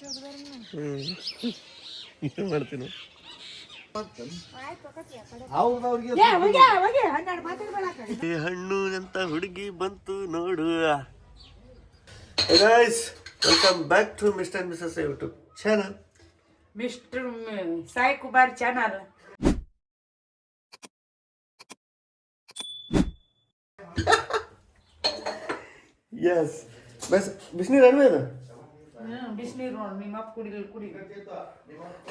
ಹ್ಞೂ ಮಾಡ್ತೀನಿ ಈ ಹಣ್ಣು ಅಂತ ಹುಡುಗಿ ಬಂತು ನೋಡು guys welcome back to mister missus YouTube channel mister Sai Kumar channel yes bus ಬಿಸಿನೀರು ಅಲ್ವೇ ಇದು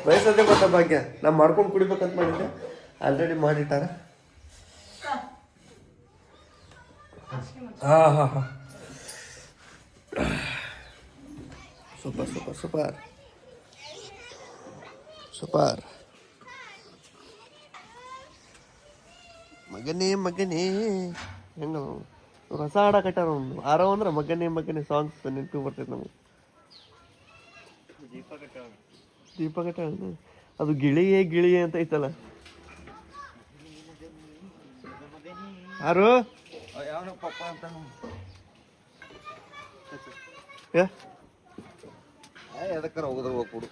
ಬಯಸೋದೇ ಗೊತ್ತ ಭಾಗ್ಯ? ನಾ ಮಾಡ್ಕೊಂಡು ಕುಡಿಬೇಕಂತ ಮಾಡಿದ್ದೆ. ಆಲ್ರೆಡಿ ಮಾಡಿಟ್ಟಾರ? ಹಾ ಹಾ ಹಾ. Super super super. ಸೂಪರ್. ಮಗನೇ ಮಗನೇ. ಹೆಂಗ ಹೊಸ ಹಾಡ ಕಟ್ಟಾರ ಒಂದು ಆರವ ಅಂದ್ರೆ ಮಗನೇ ಮಗನೇ ಸಾಂಗ್ಸ್ ನೆನಪು ಬರ್ತೈತೆ ನಮಗೆ. ದೀಪ ಕಟ್ಟಾಳ ಅದು ಗಿಳಿಯೇ ಗಿಳಿಯೇ ಅಂತ ಐತಲ್ಲ. ಯಾರು? ಯಾವನ ಪಪ್ಪ ಅಂತ? ಎದಕ್ಕಾರ ಹೋಗಿದ್ರೆ ಹೋಗ್ಬಿಡು ಕೊಡು.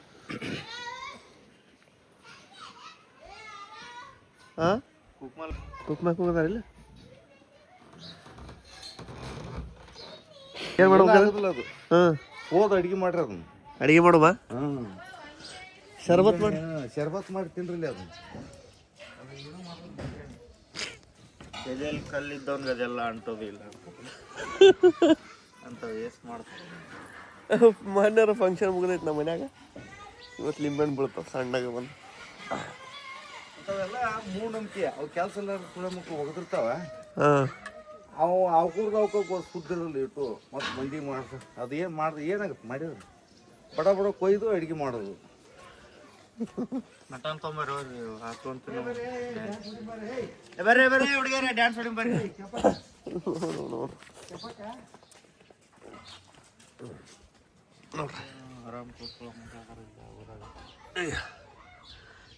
ಹಾ ಕುಕ್ಮಾಕ್ ಹೋಗೋದಾರಿಲ್ಲ ಏನ್ ಮಾಡ್ಬೇಕು ಆಗೋದಿಲ್ಲ ಅದು. ಹಾ. ಹೋದ ಅಡಿಗೆ ಮಾಡ್ರಿ ಅದನ್ನ. ಅಡಿಗೆ ಮಾಡುವ? ಶರ್ಬತ್ ಶರಬತ್ ಮಾಡಿ ಶರ್ಬತ್ ಮಾಡಿ ತಿನ್ರಿ ಅದು. ಎದೆಲ್ ಕಲ್ಲಿದ್ದವನ್ಗೆ ಅದೆಲ್ಲ ಅಂಟೋದಿಲ್ಲ ಅಂತ ವೇಸ್ಟ್ ಮಾಡ್ತಾರೆ. ಮೊನ್ನೆರ ಫಂಕ್ಷನ್ ಮುಗಿದೈತೆ ನಮ್ಮ ಮನ್ಯಾಗ. ಇವತ್ತು ಲಿಂಬೆಣ್ಣು ಬೀಳ್ತಾವ ಸಣ್ಣಗೆ ಬಂದು. ಅಂಥವೆಲ್ಲ ಮೂಢನಂಬಿಕೆ ಅವು ಕೆಲಸ ಎಲ್ಲ ಹೋಗದಿರ್ತಾವ ಹಾ. ಅವು ಅವ್ಕೂರ್ಗ ಅವಕ್ಕೆ ಸುದ್ದಿರಲ್ಲ ಇಟ್ಟು ಮತ್ತೆ ಮಂದಿ ಮಾಡ್ತಾರೆ ಅದು ಏನು ಮಾಡ್ದು ಏನಾಗುತ್ತೆ? ಮಾಡಿದ್ರೆ? ಬಡ ಬಡ ಕೊಯ್ದು ಅಡಿಗೆ ಮಾಡೋದು. ಮಟನ್ ಹಾಕೊಂತೀನಿ ಬರ್ರಿ ಬರ್ರಿ ಹುಡುಗಿಯರೇ ಡ್ಯಾನ್ಸ್ ಹೊಡಿ ಬರ್ರಿ.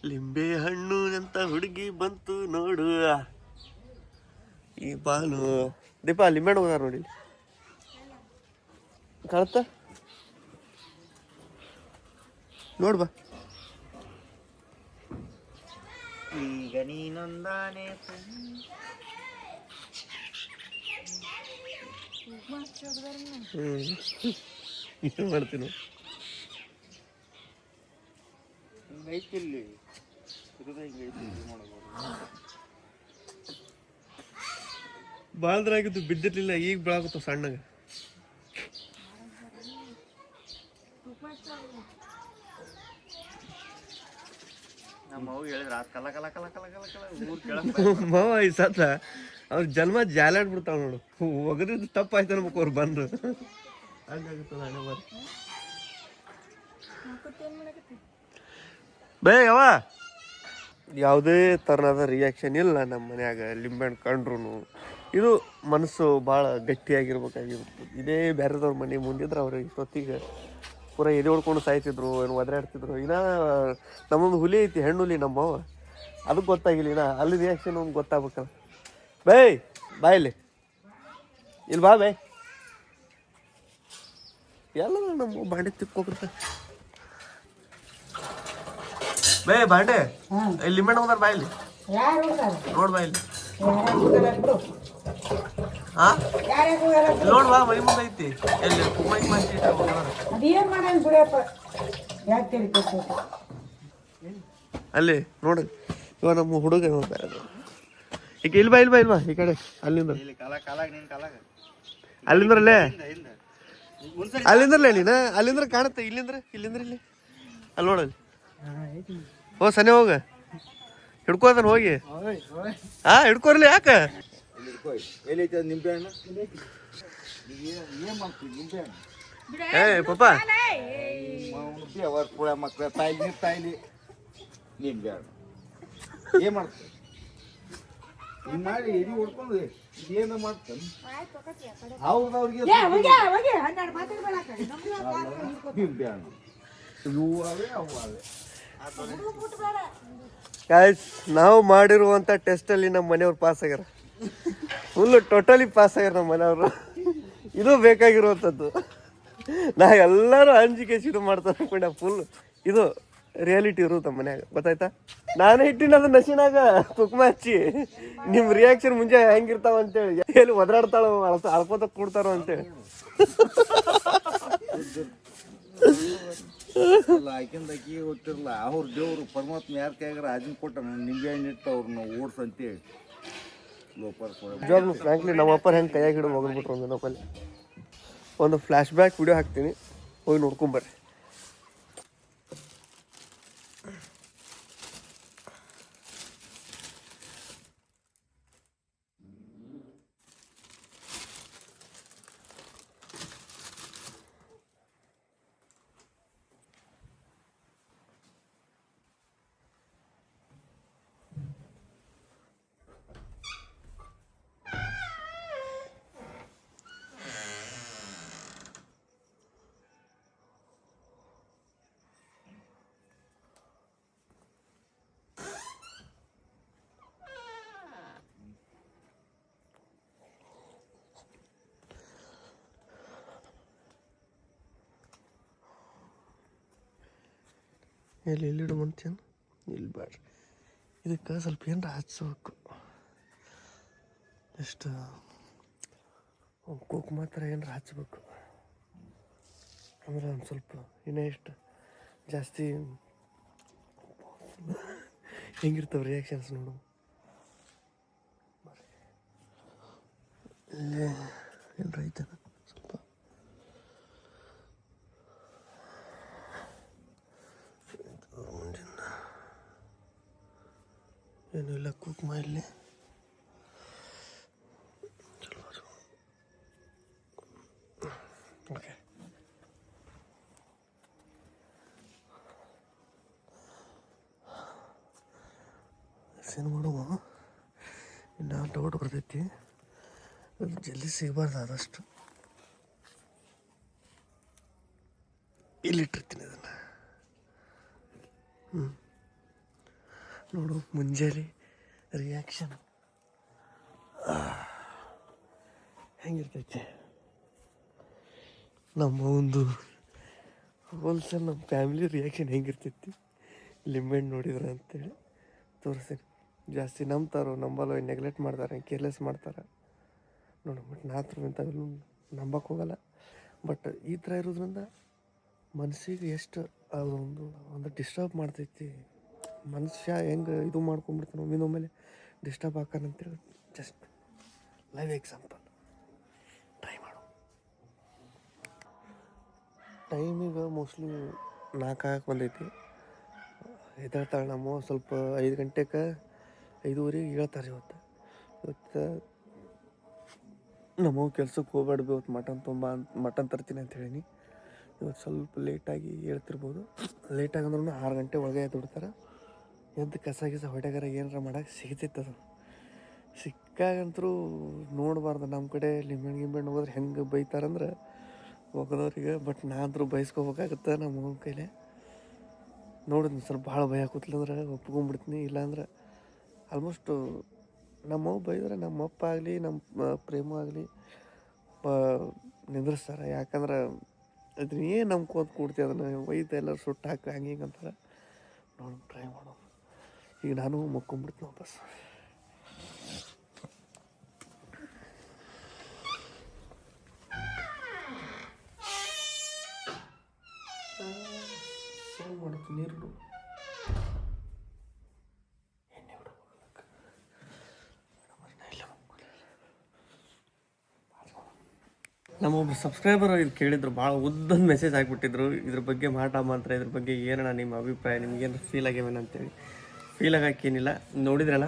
ಲಿಂಬೆ ಹಣ್ಣು ಅಂತ ಹುಡುಗಿ ಬಂತು ನೋಡು. ಈ ಬಾಲು. ದೀಪ ಲಿಂಬೆ ಹಣ್ಣು ನೋಡಿ. ಕಾಣುತ್ತ? ನೋಡ್ ಬಾ. ಈಗ ನೀನೊಂದಾನೆ ಹ್ಮ್. ಮಾಡ್ತೀನಿ? ಮಾಡ್ಬೋದು ಬಾಳ್ದ್ರಾಗಿದ್ದು ಬಿದ್ದಿರ್ಲಿಲ್ಲ ಈಗ ಬೆಳಗುತ್ತ ಸಣ್ಣಗ ನಮ್ಮ ಅವ್ವ ಹೇಳಿದ್ರ ಆ ಕಲ ಕಲ ಕಲ ಕಲ ಕಲ ಕಲ ಊರ್ ಕೇಳಕ್ ಮಾವ ಈ ಸತ್ತ ಅವ್ರ ಜನ್ಮ ಜಾಲಾಡ್ ಬಿಡ್ತಾವ ನೋಡು ಒಗದಿದ್ದು ತಪ್ಪಾಯ್ತು ಅನ್ಬೇಕು ಅವ್ರು ಬಂದ್ರು ಬೇ ಯಾವ ಯಾವುದೇ ಥರನಾದ ರಿಯಾಕ್ಷನ್ ಇಲ್ಲ ನಮ್ಮ ಮನ್ಯಾಗ, ಲಿಂಬೆಹಣ್ಣು ಕಂಡ್ರು ಇದು ಮನಸ್ಸು ಭಾಳ ಗಟ್ಟಿಯಾಗಿರ್ಬೇಕಾಗಿರುತ್ತೆ ಇದೇ ಬೇರೆದವ್ರ ಮನೆ ಮುಂದಿದ್ರೆ ಅವ್ರಿಗೆ ಇಷ್ಟೊತ್ತಿಗೆ ಪೂರ ಎದೆ ಹೊಡ್ಕೊಂಡು ಸಾಯ್ತಿದ್ರು ಏನು ಒದರಾಡ್ತಿದ್ರು ಇನ್ನ ನಮ್ಮೊಂದು ಹುಲಿ ಐತಿ ಹೆಣ್ಣು ಹುಲಿ ನಮ್ಮವ ಅದಕ್ಕೆ ಗೊತ್ತಾಗಿಲ್ಲ ಇನ್ನ. ಅಲ್ಲಿ ರಿಯಾಕ್ಷನ್ ಒಂದು ಗೊತ್ತಾಗ್ಬೇಕಲ್ಲ. ಬೈ ಬಾಯ್ಲಿ ಇಲ್ಲಿ. ಬಾ ಬೈ. ಎಲ್ಲ ನಮ್ಮ ಬಾಂಡೆ ತಿಕ್ಕೋಗ್ಬಿಡ್ತ ಬೇ ಬಾಂಡೆ. ಇಲ್ಲಿ ಮೇಡಮ್ ಯಾರು ಹೋಗಾರ ನೋಡ್ ಹೋಗಾರ ಇಲ್ಲಿ. ಮೈ ಮುಂದೆ ಐತಿ ಎಲ್ಲಿ ಕುಮ್ಮೈ ಮಾಡಿ ಅದೇನ್ ಮಾಡೋಣ ಬಿಡಪ್ಪ? ಯಾಕೆ ತಿಳ್ಕೊತ ಅಲ್ಲಿ ನೋಡು. ಇವ ನಮ್ಮ ಹುಡುಗ ಈಗ ಇಲ್ಲಿ ಬಾ ಇಲ್ವಾ ಬಾ ಇಲ್ಲಿ ಈ ಕಡೆ ಅಲ್ಲಿಂದ. ಇಲ್ಲಿ ಕಾಲ ಕಾಲಾಗ ನಿನ್ ಕಾಲಾಗ. ಅಲ್ಲಿಂದ್ರಲ್ಲೇ? ಅಲ್ಲಿಂದ್ರಲ್ಲೇ ನೀನ? ಅಲ್ಲಿಂದ್ರ ಕಾಣುತ್ತೆ. ಇಲ್ಲಿಂದ್ರ? ಇಲ್ಲಿಂದ್ರ ಇಲ್ಲಿ? ಅಲ್ಲಿ ನೋಡಲ್ಲಿ ಓ ಸನೆ ಹೋಗ. ಹಿಡ್ಕೋದನ್ ಹೋಗಿ. ಹಾ ಹಿಡ್ಕೋರ್ಲಿ ಯಾಕ? ಎಲ್ಲಿ ಇಟ್ಕೋ ಇಲ್ಲಿ. ಎಲ್ಲಿ ಐತೆ ಅದು ನಿಂಬೆ ಹಣ್ಣು ಏನು ಮಾಡ್ತೀವಿ ನಿಂಬೆ ಹಣ್ಣು ಏ ಪಾಪ ಮುದ್ದೆ ಅವರ್ ಪುಳ ಮಕ್ಳ ತಾಯಿ ನೀರು ತಾಯಿಲಿ ನಿಂಬೆ ಹಣ್ಣು ಏನು ಮಾಡ್ತೀವಿ ಹಿಂಗೆ ಮಾಡಿ ಎಡಿ ಹೊಡ್ಕೊಂಡು ಇದೇನು ಮಾಡ್ತಾನೆ ಮಾತಾಡ್ಬೇಡ ನಿಂಬೆ ಹಣ್ಣು ಇವು ಅವೇ ಅವು ಅವೇ ಗಾಯ್ಸ್ ನಾವು ಮಾಡಿರುವಂಥ ಟೆಸ್ಟ್ ಅಲ್ಲಿ ನಮ್ಮ ಮನೆಯವ್ರು ಪಾಸ್ ಆಗ್ಯಾರ ಫುಲ್ ಟೋಟಲಿ ಪಾಸ್ ಆಗ್ಯಾರ ನಮ್ಮ ಮನೆಯವರು. ಇದು ಬೇಕಾಗಿರುವಂಥದ್ದು. ನಾ ಎಲ್ಲರೂ ಅಂಜಿಕೆ ಶುರು ಮಾಡ್ತಾರೆ ಅನ್ಕೊಂಡೆ ಫುಲ್ ಇದು ರಿಯಾಲಿಟಿ ಇರುತ್ತೆ ನಮ್ಮ ಮನ್ಯಾಗ. ಗೊತ್ತಾಯ್ತಾ? ನಾನೇ ಇಟ್ಟಿನ ಅದು ನಶಿನಾಗ ಕುಕ್ಮ ಹಚ್ಚಿ. ನಿಮ್ಮ ರಿಯಾಕ್ಷನ್ ಮುಂಜೆ ಹೆಂಗಿರ್ತಾವ ಅಂತೇಳಿ. ಎಲ್ಲಿ ಒದರಾಡ್ತಾಳ ಅಳ್ಕೋತ ಕೂಡ್ತಾರೋ ಅಂತೇಳಿ. ಅಲ್ಲ ಆಕಿಂದ ಆಕಿಗೆ ಗೊತ್ತಿರಲ್ಲ ಅವ್ರ ದೇವ್ರು ಪರಮಾತ್ಮ ಯಾರ ಕೈಯಾಗ ರಾಜನ್ ಕೊಟ್ಟ ನಿಂಬೆ ಹಣ್ಣು ಇಟ್ಟು ಅವ್ರನ್ನ ಓಡ್ಸಂತೇಳಿ ನಿಜವಾಗ್ಲೂ ಫ್ರಾಂಕ್ಲಿ ನಮ್ಮ ಅಪ್ಪರ್ ಹೆಂಗೆ ಕೈಯಾಗಿ ಹಿಡಿದು ಹೋಗ್ಬಿಟ್ರು ಒಂದು ಫ್ಲಾಶ್ ಒಂದು ಫ್ಲ್ಯಾಶ್ ಬ್ಯಾಕ್ ವಿಡಿಯೋ ಹಾಕ್ತೀನಿ. ಹೋಗಿ ನೋಡ್ಕೊಂಬರ್ರಿ ಎಲ್ಲಿ ಎಲ್ಲಿಡು ಮುಂಚೆನು. ಇಲ್ಲಿ ಬೇಡ್ರಿ ಇದಕ್ಕೆ ಸ್ವಲ್ಪ ಏನಾರ ಹಚ್ಚಬೇಕು ಎಷ್ಟು ಕುಕ್ಮ ಮಾತ್ರ ಏನಾರ ಹಚ್ಚಬೇಕು ಅಂದ್ರೆ ಒಂದು ಸ್ವಲ್ಪ ಇನ್ನೂ ಎಷ್ಟು ಜಾಸ್ತಿ ಹೆಂಗಿರ್ತಾವೆ ರಿಯಾಕ್ಷನ್ಸ್ ನೋಡು. ಇಲ್ಲಿ ಏನಾರ ಐತನ ಏನು ಇಲ್ಲ ಕುಕ್ಮ ಇಲ್ಲಿ ಓಕೆ ಏನು ಮಾಡುವ ಇನ್ನು ಡೌಟ್ ಬರ್ತೈತಿ ಜಲ್ದಿ ಸಿಗಬಾರ್ದು ಆದಷ್ಟು ಇಲ್ಲಿಟ್ಟಿರ್ತೀನಿ ಅದನ್ನು ಹ್ಞೂ ನೋಡು ಮುಂಜಾನೆ ರಿಯಾಕ್ಷನ್ ಹೆಂಗಿರ್ತೈತಿ? ನಮ್ಮ ಒಂದು ಹೋಲ್ಸೇಲ್ ನಮ್ಮ ಫ್ಯಾಮಿಲಿ ರಿಯಾಕ್ಷನ್ ಹೆಂಗಿರ್ತೈತಿ? ಲಿಮಿಟ್ ನೋಡಿದ್ರೆ ಅಂತೇಳಿ ತೋರಿಸ್ತೀನಿ. ಜಾಸ್ತಿ ನಂಬ್ತಾರೋ, ನಂಬಲ್ಲ ನೆಗ್ಲೆಕ್ಟ್ ಮಾಡ್ತಾರೆ ಕೇರ್ಲೆಸ್ ಮಾಡ್ತಾರೆ? ನೋಡಿ ಬಟ್ ನಾತ್ರ ಇಂಥವೆಲ್ಲ ನಂಬಕ್ಕೆ ಹೋಗಲ್ಲ. ಬಟ್ ಈ ಥರ ಇರೋದ್ರಿಂದ ಮನಸ್ಸಿಗೆ ಎಷ್ಟು ಅದೊಂದು ಒಂದು ಡಿಸ್ಟರ್ಬ್ ಮಾಡ್ತೈತಿ. ಮನುಷ್ಯ ಹೆಂಗೆ ಇದು ಮಾಡ್ಕೊಂಡ್ಬಿಡ್ತಾನೆ, ಒಮ್ಮಿಂದ ಒಮ್ಮೆಲೆ ಡಿಸ್ಟರ್ಬ್ ಹಾಕಾನಂತೇಳಿ ಜಸ್ಟ್ ಲೈವ್ ಎಕ್ಸಾಂಪಲ್ ಟೈಮಿಗೆ ಮೋಸ್ಟ್ಲಿ ನಾಲ್ಕು ಆಗಕ್ಕೆ ಬಂದೈತಿ. ಎದ್ದೇಳ್ತಾಳೆ ನಮ್ಮ ಸ್ವಲ್ಪ ಐದು ಗಂಟೆಗೆ ಐದುವರೆಗೆ ಹೇಳ್ತಾರೆ ಇವತ್ತು. ಇವತ್ತು ನಮ್ಮ ಕೆಲ್ಸಕ್ಕೆ ಹೋಗ್ಬಾರ್ದು ಇವತ್ತು ಮಟನ್ ತುಂಬ ಮಟನ್ ತರ್ತೀನಿ ಅಂತ ಹೇಳೀನಿ. ಇವತ್ತು ಸ್ವಲ್ಪ ಲೇಟಾಗಿ ಹೇಳ್ತಿರ್ಬೋದು. ಲೇಟಾಗಿ ಅಂದ್ರೂ ಆರು ಗಂಟೆ ಒಳಗೆ ದುಡ್ತಾರೆ ಎಂತ ಕಸ ಗಿಸ ಹೊಡೆಗಾರ ಏನಾರ ಮಾಡಕ್ಕೆ ಅದು. ಸಿಕ್ಕಾಗಂತರೂ ನೋಡಬಾರ್ದು. ನಮ್ಮ ಕಡೆ ಲಿಂಬೆಣ್ಣು ಗಿಂಬೆಣ್ಣು ಹೋದ್ರೆ ಹೆಂಗೆ ಬೈತಾರಂದ್ರೆ ಒಗದವ್ರಿಗೆ ಬಟ್ ನಾ ಬಯಸ್ಕೋಬೇಕಾಗುತ್ತೆ ನಮ್ಮ ಮಗನ ಕೈಲಿ. ನೋಡಿದ್ನಿ ಸ್ವಲ್ಪ ಭಾಳ ಭಯ ಕೂತ್ಲಂದ್ರೆ ಒಪ್ಕೊಂಡ್ಬಿಡ್ತೀನಿ ಇಲ್ಲಾಂದ್ರೆ ಆಲ್ಮೋಸ್ಟು ನಮ್ಮವ್ವ ಬೈದ್ರೆ ನಮ್ಮ ಅಪ್ಪ ಆಗಲಿ, ನಮ್ಮ ಪ್ರೇಮ ಆಗಲಿ ನಿಂದ್ರಿಸ್ತಾರೆ. ಯಾಕಂದ್ರೆ ಅದನ್ನ ಏನು ನಂಬ್ಕೋತ ಕೂಡ್ತಿ ಅದನ್ನು ಒಯ್ದು ಎಲ್ಲರೂ ಸುಟ್ಟು ಹಾಕಿ ಹಂಗೆ ಹಿಂಗೆ ಅಂತಾರೆ. ನೋಡೋಣ ಟ್ರೈ ಮಾಡೋಣ ಈಗ ನಾನು ಮಕ್ಕೊಂಬಿಡ್ತೀನಿ ವಾಪಸ್. ಮಾಡುತ್ತೆ ನೀರು ನಮ್ಮ ಸಬ್ಸ್ಕ್ರೈಬರ್ ಇದು ಕೇಳಿದ್ರು, ಭಾಳ ಉದ್ದೊಂದು ಮೆಸೇಜ್ ಹಾಕ್ಬಿಟ್ಟಿದ್ರು. ಇದ್ರ ಬಗ್ಗೆ ಮಾಟ ಮಾತ್ರ, ಇದ್ರ ಬಗ್ಗೆ ಏನಣ್ಣ ನಿಮ್ಮ ಅಭಿಪ್ರಾಯ ನಿಮ್ಗೇನು ಫೀಲ್ ಆಗ್ಯಾವೇನಂತೇಳಿ ಫೀಲ್ ಆಗಕ್ಕೇನಿಲ್ಲ ನೋಡಿದ್ರಲ್ಲ?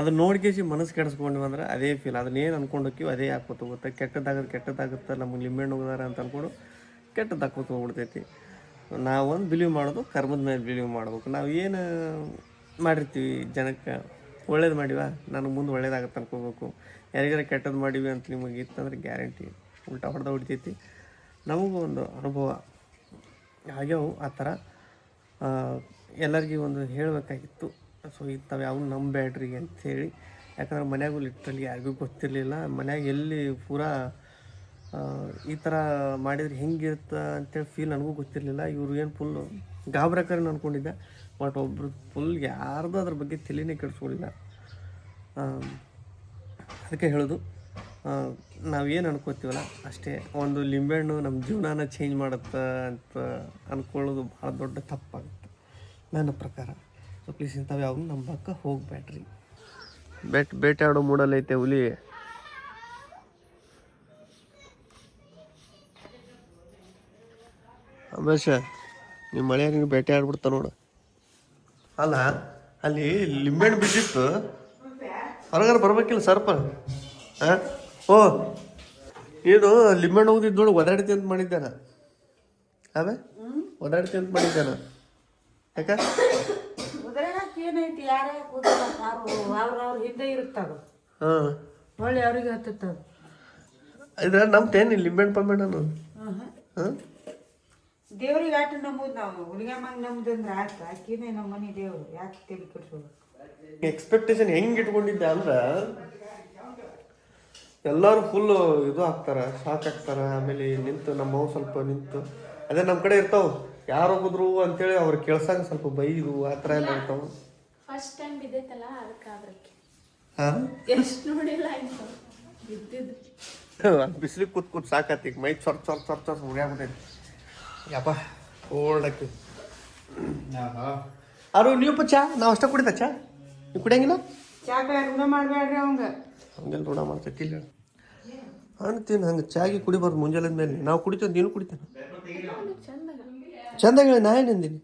ಅದು ನೋಡ್ಕೇಸಿ ಮನಸ್ಸು ಕೆಡಿಸ್ಕೊಂಡ್ವಿ ಅಂದ್ರೆ ಅದೇ ಫೀಲ್ ಅದನ್ನ ಏನು ಅನ್ಕೊಂಡು ಹೋಗ್ತೀವಿ ಅದೇ ಹಾಕೋತ ಹೋಗುತ್ತೆ. ಕೆಟ್ಟದಾಗ ಕೆಟ್ಟದಾಗುತ್ತೆ ನಮಗೆ ಲಿಂಬೆಹಣ್ಣು ಹೋಗಿದಾರೆ ಅಂತ ಅಂದ್ಕೊಂಡು ಕೆಟ್ಟದ್ದು ಹೋಗ್ಬಿಡ್ತೈತಿ. ನಾವೊಂದು ಬಿಲೀವ್ ಮಾಡೋದು, ಕರ್ಮದ ಮೇಲೆ ಬಿಲೀವ್ ಮಾಡ್ಬೇಕು. ನಾವು ಏನು ಮಾಡಿರ್ತೀವಿ ಜನಕ್ಕೆ? ಒಳ್ಳೇದು ಮಾಡಿವ? ನನಗೆ ಮುಂದೆ ಒಳ್ಳೇದಾಗತ್ತೆ ಅನ್ಕೋಬೇಕು. ಯಾರಿಗಾರ ಕೆಟ್ಟದ್ದು ಮಾಡಿವಿ ಅಂತ ನಿಮಗೆ ಇತ್ತಂದ್ರೆ ಗ್ಯಾರಂಟಿ ಉಲ್ಟಾ ಹೊಡೆದ ಹೊಡಿತೈತಿ. ನಮಗೂ ಒಂದು ಅನುಭವ. ಆಗ್ಯಾವು ಆ ಥರ ಎಲ್ಲರಿಗೂ ಒಂದು ಹೇಳಬೇಕಾಗಿತ್ತು. ಸೊ ಇಂಥವು ಯಾವ ನಂಬೇಡ್ರಿ ಅಂಥೇಳಿ ಯಾಕಂದ್ರೆ ಮನ್ಯಾಗೂ ಲಿಟ್ರಲಿ ಯಾರಿಗೂ ಗೊತ್ತಿರಲಿಲ್ಲ. ಮನ್ಯಾಗ ಎಲ್ಲಿ ಪೂರಾ ಈ ಥರ ಮಾಡಿದ್ರೆ ಹೆಂಗಿರುತ್ತೆ ಅಂತೇಳಿ ಫೀಲ್ ನನಗೂ ಗೊತ್ತಿರಲಿಲ್ಲ. ಇವರು ಏನು ಫುಲ್ ಗಾಬ್ರಕರನ್ ಅಂದ್ಕೊಂಡಿದ್ದೆ ಬಟ್ ಒಬ್ರು ಫುಲ್ ಯಾರ್ದು ಅದ್ರ ಬಗ್ಗೆ ತಲೆನೇ ಕೆಡಿಸ್ಕೊಳ್ಳಿಲ್ಲ ಅದಕ್ಕೆ ಹೇಳೋದು ನಾವೇನು ಅನ್ಕೋತೀವಲ್ಲ, ಅಷ್ಟೇ. ಒಂದು ಲಿಂಬೆಹಣ್ಣು ನಮ್ಮ ಜೀವನನ ಚೇಂಜ್ ಮಾಡುತ್ತೆ ಅಂತ ಅಂದ್ಕೊಳ್ಳೋದು ಭಾಳ ದೊಡ್ಡ ತಪ್ಪಾಗುತ್ತೆ, ನನ್ನ ಪ್ರಕಾರ. ಸೊ ಪ್ಲೀಸ್ ಇಂಥವು ಯಾವುದು ನಂಬಕ್ಕೆ ಹೋಗಬೇಡ್ರಿ. ಬೆಟ್ ಬೇಟಾಡೋ ಮೂಡಲ್ಲೈತೆ ಹುಲಿ. ಅಮೇಶ ನಿಮ್ಮ ಮಳೆ ನೀವು ಬೇಟೆ ಆಡ್ಬಿಡ್ತ ನೋಡು. ಅಲ್ಲ ಅಲ್ಲಿ ಲಿಂಬೆಣ್ಣು ಬಿದ್ದಿತ್ತು. ಹೊರಗಾರ ಬರ್ಬೇಕಿಲ್ಲ ಸರ್ಪ. ಹಾಂ ಓ ಇದು ಲಿಂಬೆಣ್ಣು ಹೋಗಿದ್ದು ನೋಡು ಒದಾಡ್ತಿ ಅಂತ ಮಾಡಿದ್ದಾನ. ಅವೇ? ಒದಾಡ್ತಿ ಅಂತ ಮಾಡಿದ್ದಾನ. ಯಾಕ? ಏನೈತಿ ಯಾರೇ ಕೂದಲ ಅವ್ರು ಅವ್ರ ಹಿಂದೆ ಇರುತ್ತದು. ಹಾಂ. ಹೊಳ್ಳಿ ಅವ್ರಿಗೆ ಹತ್ತತ್ತದು. ಇದ್ರ ನಮ್ತೇನು ಲಿಂಬೆಣ್ಣು ಪಂಬೆಣ್ಣು ಹಾಂ? ದೇವ್ರಿಗೆ ಆಟ ನಂಬುದು ನಾವು. ಹುಲಿಗೆಮ್ಮಂಗೆ ನಂಬುದು ಅಂದ್ರೆ ಆಟ ಆಕಿನೇ ನಮ್ಮ ಮನೆ ದೇವ್ರು. ಯಾಕೆ ಕೆಡ್ಸೋದು ಎಕ್ಸ್ಪೆಕ್ಟೇಷನ್ ಹೆಂಗ್ ಇಟ್ಕೊಂಡಿದ್ದೆ ಅಂದ್ರೆ ಎಲ್ಲರೂ ಫುಲ್ ಇದು ಹಾಕ್ತಾರೆ ಶಾಕ್ ಹಾಕ್ತಾರೆ ಆಮೇಲೆ ನಿಂತು ನಮ್ಮ ಅವ್ ಸ್ವಲ್ಪ ನಿಂತು ಅದೇ ನಮ್ಮ ಕಡೆ ಇರ್ತಾವ. ಯಾರು ಹೋಗುದ್ರು ಅಂತೇಳಿ ಅವ್ರು ಕೇಳ್ಸಂಗ ಸ್ವಲ್ಪ ಬೈದು ಆ ಥರ ಎಲ್ಲ ಇರ್ತಾವ. ಫಸ್ಟ್ ಟೈಮ್ ಬಿದ್ದೈತಲ್ಲ ಅದಕ್ಕೆ ಹಾಂ? ಎಷ್ಟು ನೋಡಿಲ್ಲ ಆಯ್ತು. ಬಿದ್ದಿದ್ದು. ಬಿಸಿಲಿಗೆ ಕೂತ್ ಕೂತ್ ಸಾಕತ್ತಿ ಮೈ ಚೊರ್ ಚೊರ್ ಚೊರ್ ಚೊರ್ ಉರಿಯಾಗ್ಬಿಟ್ಟೈತಿ ಯಪ್ಪ ಓಲ್ಡ್ ಆಕಿ ಅರು ನೀವು ಚಾ? ನಾವು ಅಷ್ಟೇ ಕುಡಿತ ಚಾ? ನೀವು ಕುಡಿಯಂಗಿಲ್ಲ? ಚಾ ಬೇಡ ಋಣ ಮಾಡಬೇಡ್ರಿ ಅವಂಗ. ಹಂಗೆಲ್ಲ ಋಣ ಮಾಡ್ತೈತಿ ಇಲ್ಲ. ಅಂತೀನಿ ಹಂಗೆ ಚಾಗಿ ಕುಡಿಬಾರ್ದು ಮುಂಜಾನೆ ಮೇಲೆ. ನಾವು ಕುಡಿತೇವೆ ನೀನು ಕುಡಿತೇನೆ? ಚಂದಾಗ ಹೇಳಿ ನಾ ಏನು ಅಂದಿನಿ?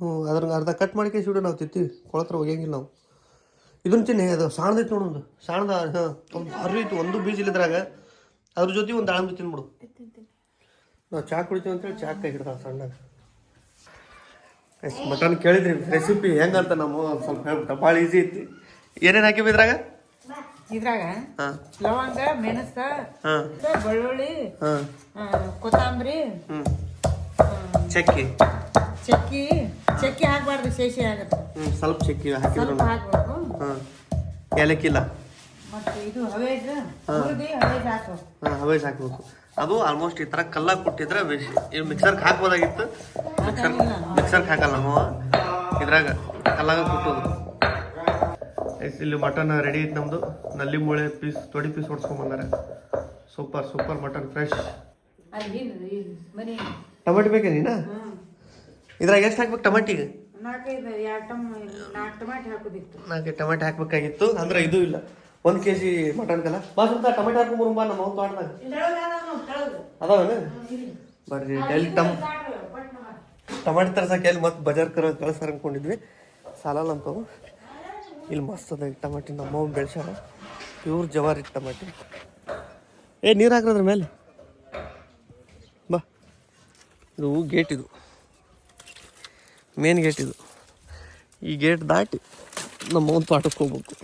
ಹ್ಞೂ ಅದ್ರ ಅರ್ಧ ಕಟ್ ಮಾಡ್ಕೆ ಸಿಡು ನಾವು ತಿಂತೀವಿ. ಕೊಳತ್ರ ಹೋಗಂಗಿಲ್ಲ ನಾವು. ಇದನ್ನ ತಿನ್ನಿ ಅದು ಸಾಣದೈತಿ ನೋಡೊಂದು ಸಾಣದ ಹಾಂ ಒಂದು ಭಾರಿ ಇತ್ತು ಒಂದು ಬೀಜ ಇಲ್ಲದ್ರಾಗ ಅದ್ರ ಜೊತೆ ಒಂದು ದಾಳಂಬಿ ತಿನ್ಬಿಡು. ನಾವು ಚಾ ಕುಡಿತೀವಿ ಅಂತೇಳಿ ಚಾ ಕೈ ಹಿಡ್ದ ಸಣ್ಣಗೆ. ಮಟನ್ ಕೇಳಿದ್ರಿ? ರೆಸಿಪಿ ಹೆಂಗಂತ ನಮ್ಮ ಒಂದ್ ಸ್ವಲ್ಪ ಹೇಳ್ಬಿಟ್ಟ. ಭಾಳ ಈಸಿ ಐತಿ. ಏನೇನು ಹಾಕಿವಿ ಇದ್ರಾಗ? ಇದ್ರಾಗ ಹಾಂ. ಲವಂಗ ಮೆಣಸ ಹಾಂ. ಬೆಳ್ಳುಳ್ಳಿ ಕೊತ್ತಂಬರಿ ಚಕ್ಕಿ. ಚಕ್ಕಿ ಚಕ್ಕಿ ಹಾಕಬಾರ್ದು ಶೇಷಿ ಆಗುತ್ತೆ. ಸ್ವಲ್ಪ ಚಕ್ಕಿ ಸ್ವಲ್ಪ ಹಾಕ್ಬೇಕು. ಹಾಂ. ಏಲಕ್ಕಿಲ್ಲ. ಮತ್ತೆ ಇದು ಹವೇಜ್ ಹವೇಜ್ ಹಾಕು ಹಾಂ ಹವೇಜ್ ಹಾಕ್ಬೇಕು ಅದು ಆಲ್ಮೋಸ್ಟ್ ಈ ಥರ ಕಲ್ಲ ಕೊಟ್ಟಿದ್ರೆ ಈ ಮಿಕ್ಸರ್ಗೆ ಹಾಕ್ಬೋದಾಗಿತ್ತು. ಮಿಕ್ಸರ್ ಮಿಕ್ಸರ್ಗೆ ಹಾಕಲ್ಲ ನಾವು ಇದ್ರಾಗ ಕಲ್ಲಾಗ ಕುಟ್ಟೋದು ಇಲ್ಲಿ ಮಟನ್ ರೆಡಿ ಐತೆ ನಮ್ಮದು ನಲ್ಲಿ ಮೂಳೆ ಪೀಸ್ ತೊಡಿ piece ಹೊಡ್ಸ್ಕೊಂಬಂದಾರೆ super super mutton fresh tomato ಬೇಕೇ ನೀನ? ಇದ್ರಾಗ ಎಷ್ಟು ಹಾಕ್ಬೇಕು ಟೊಮೆಟಿಗೆ ನಾಲ್ಕೈದು ಟಮಾಟಿ ಹಾಕ್ಬೇಕಾಗಿತ್ತು. ಅಂದ್ರೆ ಇದು ಇಲ್ಲ. ಒಂದು ಕೆ ಜಿ ಮಟನ್ ಕಲ ಬಾ ಸುತ್ತ ಟೊಮೆಟೊ ಹಾಕೊಂಬರು ಬಾ ನಮ್ಮ ತೋಟದಾಗ ಅದಾವೇನು? ಬರ್ರಿ ಎಲ್ಲಿ ಟಮ್ ಟಮಾಟಿ ತರ್ಸಕ್ಕೆ ಎಲ್ಲಿ ಮತ್ತೆ ಬಜಾರ್ ಕರ ಕಳ್ಸಾರ ಅನ್ಕೊಂಡಿದ್ವಿ. ಸಾಲಲ್ಲ ಅಂತವು ಇಲ್ಲಿ ಮಸ್ತ್ ಅದ ಟಮಾಟಿ ನಮ್ಮ ಬೆಳೆಸ್ಯಾರ ಪ್ಯೂರ್ ಜವಾರಿ ಟಮಾಟಿ. ಏ ನೀರು ಹಾಕ್ರದ್ರ ಮೇಲೆ. ಬಾ. ಇದು ಗೇಟ್ ಇದು. ಮೇನ್ ಗೇಟ್ ಇದು. ಈ ಗೇಟ್ ದಾಟಿ ನಮ್ಮ ಅವ್ನು ತೋಟಕ್ಕೆ ಹೋಗ್ಬೇಕು.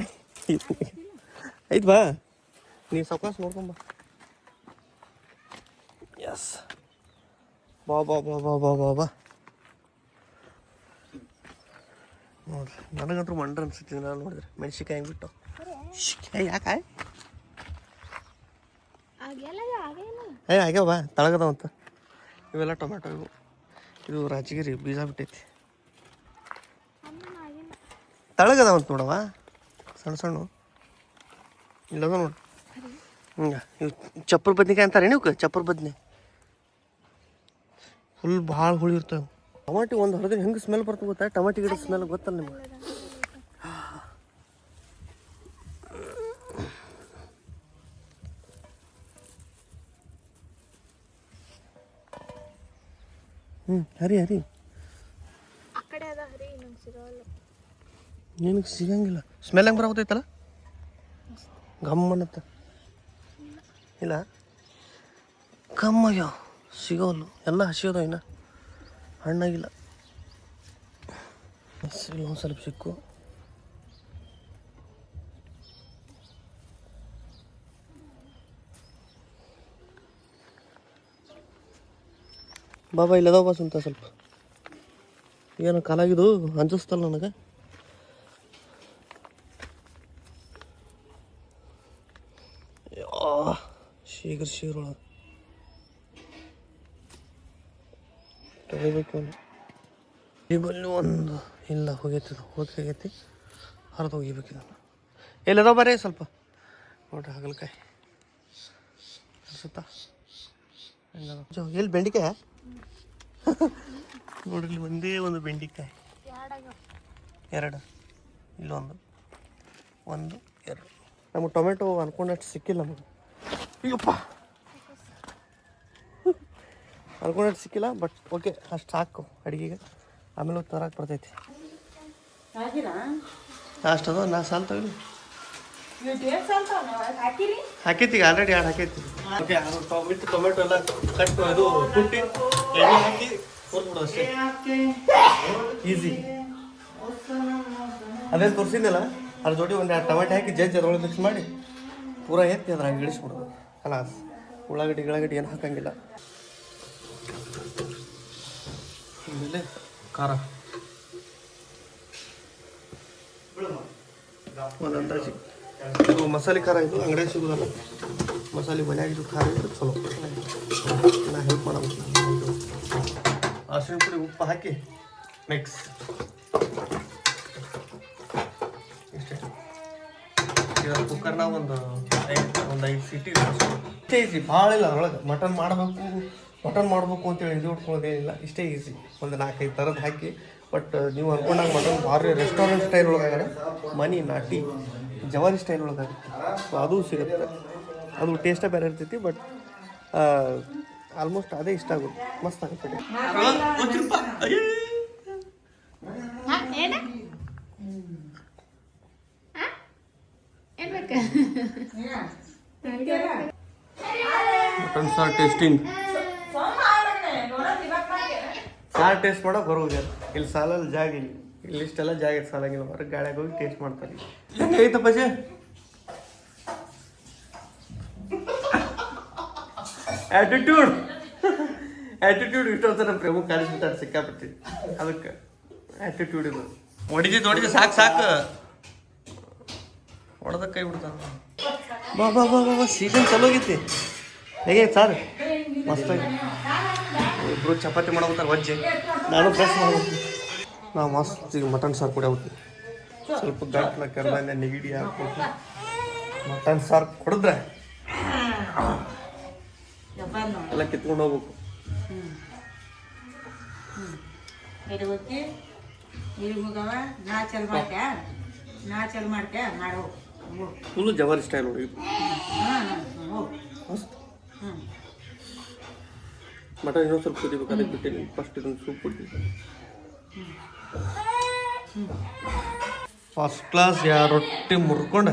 ಆಯ್ತು ಬಾ. ನೀವು ಸಾವಕಾಶ ನೋಡ್ಕೊಂಬ ಎಸ್ ಬಾ ಬಾ ಬಾ ಬಾ ಬಾ ಬಾ ಬಾ ನೋಡ್ರಿ ನನಗಂತೂ ಮಂಡ್ರ ಅನ್ಸುತ್ತೆ ನಾನು ನೋಡಿದ್ರೆ. ಮೆಣಸಿಕಾಯಿ ಹೆಂಗೆ ಬಿಟ್ಟು? ಯಾಕೆ? ಏ ಆಗ್ಯಾವ ಬಾ ತಳಗದವಂತ ಇವೆಲ್ಲ ಟೊಮೆಟೊ ಇವು. ಇದು ರಾಜಗಿರಿ ಬೀಜ ಬಿಟ್ಟೈತಿ. ತಳಗದವಂತ ನೋಡವ ಸಣ್ಣ ಸಣ್ಣ. ಇಲ್ಲದ ನೋಡಿ. ಹಿಂಗೆ ಇವು ಚಪ್ಪರ ಬದ್ನಿಕಾಯಿ ಅಂತಾರೆ ನೀವು ಚಪ್ಪರ ಬದ್ನಿ. ಫುಲ್ ಭಾಳ ಹುಳಿ ಇರ್ತವೆ. ಟಮಾಟಿ ಒಂದು ಹೊಡೆದ್ರೆ ಹೆಂಗೆ ಸ್ಮೆಲ್ ಬರ್ತದೆ ಗೊತ್ತಾ? ಟಮಾಟಿ ಗಿಡ ಸ್ಮೆಲ್ ಗೊತ್ತಲ್ಲ ನಿಮ್ಗೆ? ಹ್ಞೂ ಹರಿ ಹರಿ. ನಿನಗೆ ಸಿಗಂಗಿಲ್ಲ. ಸ್ಮೆಲ್ ಹೆಂಗೆ ಬರತ್ತೈತಲ್ಲ ಘಮ್ ಅನ್ನತ್ತ ಇಲ್ಲ? ಕಮ್ಮಯ್ಯೋ ಸಿಗೋಲ್ಲ ಎಲ್ಲ ಹಸಿಯೋದು ಇನ್ನು. ಹಣ್ಣಾಗಿಲ್ಲ. ಒಂದು ಸ್ವಲ್ಪ ಸಿಕ್ಕು. ಬಾಬಾ, ಇಲ್ಲದ ಬಾಸ್ ಅಂತ ಸ್ವಲ್ಪ. ಏನು ಕಾಲಾಗಿದು ಅಂಜಿಸ್ತಲ್ಲ ನನಗೆ. ಶೀಘ್ರ ಶೀಘ್ರ ಒಳಗೆ. ತೆಗಿಬೇಕು ಇಲ್ಲಿ ಒಂದು ಇಲ್ಲ ಹೋಗೈತಿ ಇದು ಹೋಗೈತಿ ಹರಿದು ಹೋಗಿಬೇಕು ಇದನ್ನು ಎಲ್ಲದ ಬರೀ? ಸ್ವಲ್ಪ ನೋಡ್ರಿ ಹಾಗಲಕಾಯಿ. ಜೋ, ಎಲ್ಲಿ ಬೆಂಡಿಕಾಯ? ನೋಡ್ರಿ ಇಲ್ಲಿ ಒಂದೇ ಒಂದು ಬೆಂಡಿಕಾಯಿ. ಎರಡು. ಇಲ್ಲೊಂದು. ಒಂದು ಎರಡು. ನಮಗೆ ಟೊಮೆಟೊ ಅನ್ಕೊಂಡಷ್ಟು ಸಿಕ್ಕಿಲ್ಲ ನಮಗೆ. ಅಯ್ಯಪ್ಪ! ಅನ್ಕೊಂಡಷ್ಟು ಸಿಕ್ಕಿಲ್ಲ ಬಟ್ ಓಕೆ ಅಷ್ಟು ಸಾಕು ಅಡುಗೆಗೆ. ಆಮೇಲೆ ತರಕ್ಕೆ ಬರ್ತೈತಿ. ಅಷ್ಟದ ಅಷ್ಟು ಅದು ನಾ ಸಾಲ ತಗೊಳ್ಳಿ ಹಾಕೈತಿ ಈಗ ಆಲ್ರೆಡಿ ಎರಡು ಹಾಕೈತಿ. ಓಕೆ ಟೊಮೆಟೊ ಟೊಮೆಟೊ ಎಲ್ಲ ಕಟ್ ಅದು ಕುಟ್ಟಿ ಎಣ್ಣೆ ಹಾಕಿ ಅಷ್ಟೇ. ಈಸಿ ಅದೇ ತೋರಿಸಿದ್ನಲ್ಲ ಅದ್ರ ಜೋಡಿ ಒಂದು ಎರಡು ಟೊಮೆಟೊ ಹಾಕಿ ಜಜ್ಜಿ ಅದ್ರೊಳಗೆ ಮಿಕ್ಸ್ ಮಾಡಿ ಪೂರ ಎತ್ತಿ ಅದ್ರಾಗ ಇಳಿಸ್ಬಿಡೋದು ಅಲ್ಲ ಉಳ್ಳಾಗಡ್ಡಿ ಗಿಳಗಡ್ಡಿ ಏನು ಹಾಕಂಗಿಲ್ಲ. ಖಾರ. ಒಂದು ಮಸಾಲೆ ಖಾರ ಇದು, ಅಂಗಡಿಯಾಗ ಸಿಗೋದಲ್ಲ. ಮಸಾಲೆ ಮನ್ಯಾಗ ಇದು ಖಾರ ಇದ್ರೆ ಚಲೋ. ನಾ ಹೆಲ್ಪ್ ಮಾಡಬೇಕು. ಅರಿಶಿನ ಪುಡಿ ಉಪ್ಪು ಹಾಕಿ ಮಿಕ್ಸ್ ಇಷ್ಟೇ. ಒಂದು ಐದು ಒಂದು ಐದು ಸಿಟಿ ಈಸಿ ಭಾಳ ಇಲ್ಲ ಅದ್ರೊಳಗೆ. ಮಟನ್ ಮಾಡಬೇಕು. ಮಟನ್ ಮಾಡಬೇಕು ಅಂತೇಳಿ ಇದು ಉಟ್ಕೊಳ್ಳೋದೇನಿಲ್ಲ ಇಷ್ಟೇ ಈಸಿ ಒಂದು ನಾಲ್ಕೈದು ಥರದ್ದು ಹಾಕಿ ಬಟ್ ನೀವು ಅನ್ಕೊಂಡಾಗ ಮಟನ್ ಭಾರಿ ರೆಸ್ಟೋರೆಂಟ್ ಸ್ಟೈಲ್ ಒಳಗಾದ್ರೆ ಮನಿ ನಾಟಿ ಜವಾರಿ ಸ್ಟೈಲ್ ಒಳಗಾಗುತ್ತೆ. ಸೊ ಅದು ಸಿಗುತ್ತೆ. ಅದು ಟೇಸ್ಟೇ ಬೇರೆ ಇರ್ತೈತಿ ಬಟ್ ಆಲ್ಮೋಸ್ಟ್ ಅದೇ ಇಷ್ಟ ಆಗುತ್ತೆ. ಮಸ್ತ್ ಆಗುತ್ತೆ ಮಟನ್ ಸಾರ್ ಟೇಸ್ಟಿಂಗ್ ಸಾರ್ ಟೇಸ್ಟ್ ಮಾಡೋಕೆ ಬರೋಗ್ಯಾರ ಇಲ್ಲಿ ಸಾಲಲ್ಲಿ ಜಾಗ ಇಲ್ಲ. ಇಲ್ಲಿ ಇಷ್ಟೆಲ್ಲ ಜಾಗ ಸಾಲಾಗಿಲ್ಲ. ಹೊರಗೆ ಗಾಳಿಯಾಗ ಹೋಗಿ ಟೇಸ್ಟ್ ಮಾಡ್ತಾರೆ ಹೆಂಗೆ ಐತ ಪಜೆ ಆ್ಯಟಿಟ್ಯೂಡ್ ಆ್ಯಟಿಟ್ಯೂಡ್ ಇಷ್ಟೊಂದು ನಮ್ಮ ಕಾಣಿಸ್ಬಿಟ್ಟಾರೆ ಸಿಕ್ಕಾಪಟ್ಟಿ. ಅದಕ್ಕೆ ಆ್ಯಟಿಟ್ಯೂಡ್ ಇದು. ಹೊಡಿದಿ ಹೊಡಿದಿ ಸಾಕು ಸಾಕು. ಹೊಡೆದ ಕೈ ಬಿಡ್ತಾರ ಬಾ ಬಾ ಬಾ ಬಾ ಬಾ. ಸೀಸನ್ ಚಲೋ ಆಗೈತಿ. ಹೇಗೆ ಸರ್? ಮಸ್ತಾಗಿ ಇಬ್ರು ಚಪಾತಿ ಮಾಡ್ಬೇಕಾರೆ ವಜ್ಜೆ? ನಾನು ಫ್ರೆಶ್ ಮಾಡ್ಬೇಕು ನಾವು ಮಸ್ತ್ ಈಗ ಮಟನ್ ಸಾರು ಕೂಡ ಹೋಗ್ತೀವಿ ಸ್ವಲ್ಪ ಗಂಟ್ಲ ಕರ್ದಂಗೆ ನೆಗಡಿ ಹಾಕ್ಬೇಕು ಮಟನ್ ಸಾರು ಕುಡಿದ್ರೆ ಎಲ್ಲ ಕಿತ್ಕೊಂಡು ಹೋಗ್ಬೇಕು. ಫುಲ್ ಜವಾರಿ ಸ್ಟೈಲ್ ನೋಡಿ ಇದು. ಹಾಂ ಹಾಂ ಮಸ್ತ್. ಹ್ಞೂ ಮಟನ್ ಇನ್ನೊಂದು ಸ್ವಲ್ಪ ಕುದಿಬೇಕು ಅದಕ್ಕೆ ಬಿಟ್ಟಿನಿ. ಫಸ್ಟ್ ಇದೊಂದು ಸೂಪ್ ಕೊಟ್ಟಿದ್ದೀನಿ ಫಸ್ಟ್ ಕ್ಲಾಸ್ ಯಾ ರೊಟ್ಟಿ ಮುರ್ಕೊಂಡು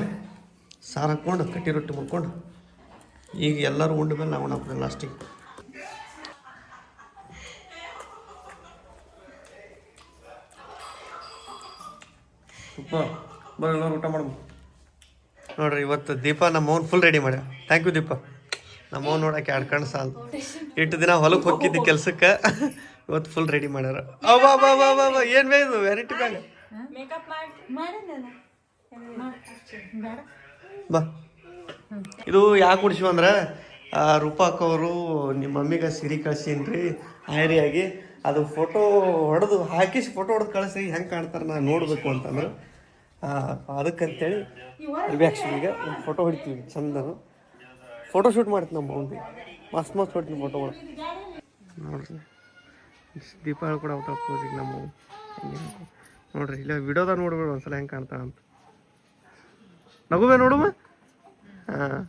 ಸಾರು ಹಾಕ್ಕೊಂಡು ಕಟ್ಟಿ ರೊಟ್ಟಿ ಮುರ್ಕೊಂಡು ಈಗ ಎಲ್ಲರೂ ಉಂಡ ಮೇಲೆ ನಾವು ಉಣ್ಣಾಕ್ತೀವಿ ಲಾಸ್ಟಿಗೆ ಸೂಪರ್ ಬರ ಎಲ್ಲರೂ ಊಟ ಮಾಡ್ಬೋದು. ನೋಡ್ರಿ ಇವತ್ತು ದೀಪ ನಮ್ಮ ಅವ್ನು ಫುಲ್ ರೆಡಿ ಮಾಡ್ಯ ಥ್ಯಾಂಕ್ ಯು ದೀಪ. ನಮ್ಮ ಅವ್ನು ನೋಡಕ್ಕೆ ಎರಡು ಕಣ್ಣು ಸಾಲ ಇಟ್ಟು ದಿನ ಹೊಲಕ್ಕೆ ಹೋಗಿದ್ದ ಕೆಲ್ಸಕ್ಕೆ ಇವತ್ತು ಫುಲ್ ರೆಡಿ ಮಾಡ್ಯಾರ. ಅವಾ ಏನು ಬೇ ಇದು ವೆರೈಟಿ ಬ್ಯಾಗ ಬಾ. ಇದು ಯಾಕೆ ಕುಡಿಸಿವ ಅಂದ್ರೆ ರೂಪಾಕ್ ಅವರು ನಿಮ್ಮ ಮಮ್ಮಿಗೆ ಸಿರಿ ಕಳ್ಸೀನ್ರಿ ಆಯ್ರಿಯಾಗಿ ಅದು ಫೋಟೋ ಹೊಡೆದು ಹಾಕಿಸಿ ಫೋಟೋ ಹೊಡೆದು ಕಳಿಸಿ ಹೆಂಗೆ ಕಾಣ್ತಾರೆ ನಾನು ನೋಡಬೇಕು ಅಂತಂದ್ರೆ. ಅದಕ್ಕಂತೇಳಿ ಈಗ ಒಂದು ಫೋಟೋ ಹೊಡಿತೀವಿ ಚಂದನು. ಫೋಟೋ ಶೂಟ್ ಮಾಡ್ತೀನಿ ನಮ್ಮ ಮೌಂದಿ ಮಸ್ತ್ ಮಸ್ತ್ ಹೊಡ್ತೀನಿ ಫೋಟೋಗಳು ನೋಡ್ರಿ ದೀಪಾವಳಿ ಕೂಡ ಔಟ್ ಆಫ್ ಪೋಸಿಗೆ ನಮ್ಮ. ನೋಡ್ರಿ ಇಲ್ಲ ವಿಡಿಯೋದಾಗ ನೋಡ್ಬೇಡ ಒಂದ್ಸಲ ಹೆಂಗೆ ಕಾಣ್ತಾಳ ಅಂತ. ನಗುವೆ ನೋಡುವ? ಹಾಂ.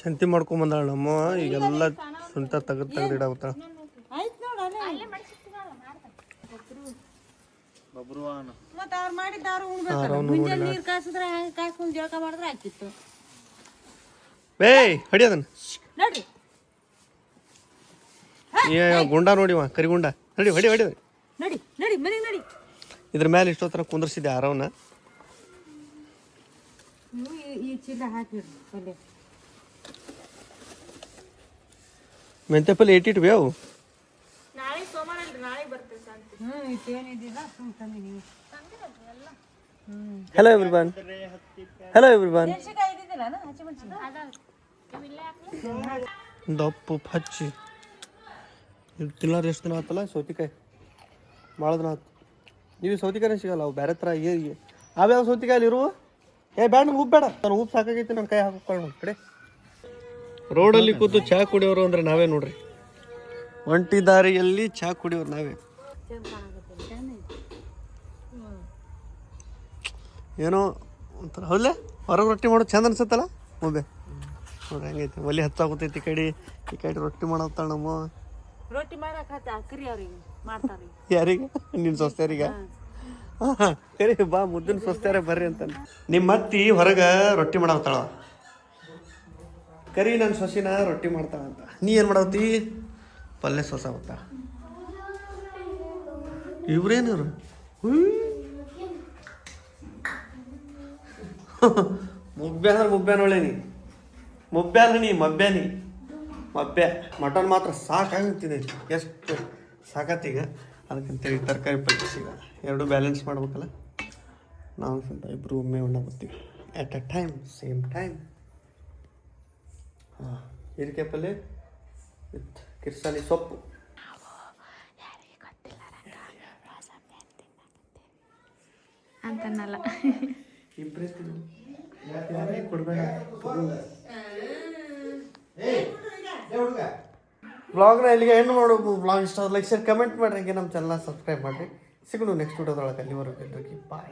ಶಂತಿ ಮಾಡ್ಕೊಂಬಂದಾಳ ನಮ್ಮ ಈಗೆಲ್ಲ ಸುಂಟ ತೆಗೆದು ತೆಗೆದು ಇಡಾಗುತ್ತಾಳ ಆಯ್ತು ನೋಡು ಅಲ್ಲೇ. ಮತ್ತೆ ಅವ್ರು ಮಾಡಿದ್ದು ಅವ್ರು ಉಣ್ಬೇಕಲ್ಲ. ಮುಂಜಾನೆ ನೀರು ಕಾಸಿದ್ರೆ ಹಂಗೆ ಕಾಸ್ಕೊಂಡು ಜಳಕ ಮಾಡಿದ್ರೆ ಆಗ್ತಿತ್ತು. ಏಯ್ ಹಡಿ ಅದನ್ನ. ನೋಡ್ರಿ ಏ ಗುಂಡ ನೋಡಿವ ಕರಿಗುಂಡ ನಡಿ ಹೊಡಿ ಹೊಡಿ. ನಡಿ ನಡಿ ಮನೆಗೆ ನಡಿ. ಇದ್ರ ಮೇಲೆ ಇಷ್ಟೊತ್ತರ ಕುಂದ್ರಿಸಿದೆ ಆರವನ್ನ ನೀವು ಈ- ಈ ಚೀಲ ಹಾಕಿಡ್ರಿ ಪಲ್ಯ. ಮೆಂತೆ ಪಲ್ಲೆ ಇಟ್ಟಿಟ್ವಿ ಅವು? ನಾಳೆ ಸೋಮವಾರ ಅಲ್ರಿ ನಾಳೆ ಬರ್ತೇವೆ ಶಾಂತಿ. ಹ್ಞೂ ಇತ್ತೇನಿದ್ದಿಲ್ಲ ಸುಮ್ ತಂದೆ ನೀವು ಹಲೋ ಎವ್ರಿವನ್ ಹಲೋ ಎವ್ರಿವನ್ ದಪ್ಪು ಹಚ್ಚಿ ಇದು ಎಷ್ಟು ದಿನ ಆತಲ್ಲ? ಸೌತಿಕಾಯಿ. ಭಾಳ ದಿನ ಆತು. ನೀವು ಸೌತಿಕಾಯಿ ಸಿಗಲ್ಲ, ಅವು ಬೇರೆ ಥರ ಅವ್ಯಾವ ಸೌತಿಕಾಯಲ್ಲಿ ಇರುವ? ಏ ಬೇಡ ನಂಗೆ ಉಪ್ಪು ಬೇಡ. ನಾನು ಉಪ್ಪು ಸಾಕಾಗೈತಿ ನನ್ನ ಕೈ ಹಾಕೊಂಡು ಕಡೆ. ರೋಡಲ್ಲಿ ಕೂತು ಚಹಾ ಕುಡಿಯೋರು ಅಂದ್ರೆ ನಾವೇ ನೋಡ್ರಿ. ಒಂಟಿ ದಾರಿಯಲ್ಲಿ ಚಹಾ ಕುಡಿಯೋರು ನಾವೇ. ಏನೋ ಒಂಥರ ಹೌದಲ್ಲ ಹೊರಗೆ ರೊಟ್ಟಿ ಮಾಡೋದು ಚಂದ ಅನ್ಸತ್ತಲ್ಲ? ಮುಂದೆ. ನೋಡ್ರಿ ಹಂಗೈತಿ ಒಲಿ ಹತ್ತಾಗುತ್ತೈತಿ ಈ ಕಡೆ. ಈ ಕಡೆ ರೊಟ್ಟಿ ಮಾಡತ್ತಾಳ ನಮ್ಮ. ರೊಟ್ಟಿ ಮಾಡಕ್ ಕರಿ ಅವ್ರಿಗೆ ಮಾಡ್ತಾರ್ರಿ ಯಾರಿಗೆ? ನಿನ್ನ ಸೊಸ್ತ್ಯಾರಿಗ ಕರಿ ಬಾ ಮುದ್ದಿನ ಸೊಸ್ತೆಯಾರ ಬರ್ರಿ ಅಂತ. ನಿಮ್ಮ ಅತ್ತಿ ಹೊರಗೆ ರೊಟ್ಟಿ ಮಾಡತ್ತಾಳ ಕರಿ ನನ್ನ ಸೊಸಿನ ರೊಟ್ಟಿ ಮಾಡ್ತಾಳ ಅಂತ. ನೀ ಏನು ಮಾಡತ್ತಿ ಪಲ್ಯ ಸೊಸ ಅವತ್ತ ಇವ್ರೇನವ್ರು ಮುಬ್ಬೆ ಅಂದ್ರೆ ಮುಬ್ಬೆ ನೀ. ಮುಬ್ಬೆ ಅಂದ್ರೆ ನೀ ಮಬ್ಬೆ ನೀ. ಮಬ್ಬೆ ಮಟನ್ ಮಾತ್ರ ಸಾಕಾಗುತ್ತಿದೆ ಎಷ್ಟು ಸಾಕತ್ತೀಗ ಅದಕ್ಕಂತೇಳಿ ತರಕಾರಿ ಸಿಗ ಎರಡು ಬ್ಯಾಲೆನ್ಸ್ ಮಾಡ್ಬೇಕಲ್ಲ? ನಾವು ಸ್ವಲ್ಪ ಇಬ್ಬರು ಒಮ್ಮೆ ಉಣ್ಣ ಬರ್ತೀವಿ. At a time same time ಹಾಂ, ಹೀರಿಕಾಯಿ ಪಲ್ಲೆ ವಿತ್ ಕಿರ್ಸಾಲಿ ಸೊಪ್ಪು. ಅಂತನಲ್ಲ. ಇಬ್ಬರೇ ತಿನ್ನು ಯಾರೇ ಕೊಡಬೇಡ. ಬ್ಲಾಗ್ನ ಇಲ್ಲಿಗೆ ಏನು ಮಾಡು ಬ್ಲಾಗ್ ಇಷ್ಟ ಲೈಕ್ ಶೇರ್ ಕಮೆಂಟ್ ಮಾಡ್ರಿ. ಹಂಗೆ ನಮ್ಮ ಚಾನಲ್ ಸಬ್ಸ್ಕ್ರೈಬ್ ಮಾಡಿರಿ. ಸಿಗೋಣ ನೆಕ್ಸ್ಟ್ ವಿಡಿಯೋದೊಳಗೆ ಅಲ್ಲಿವರೆಗೆ ಬಾಯ್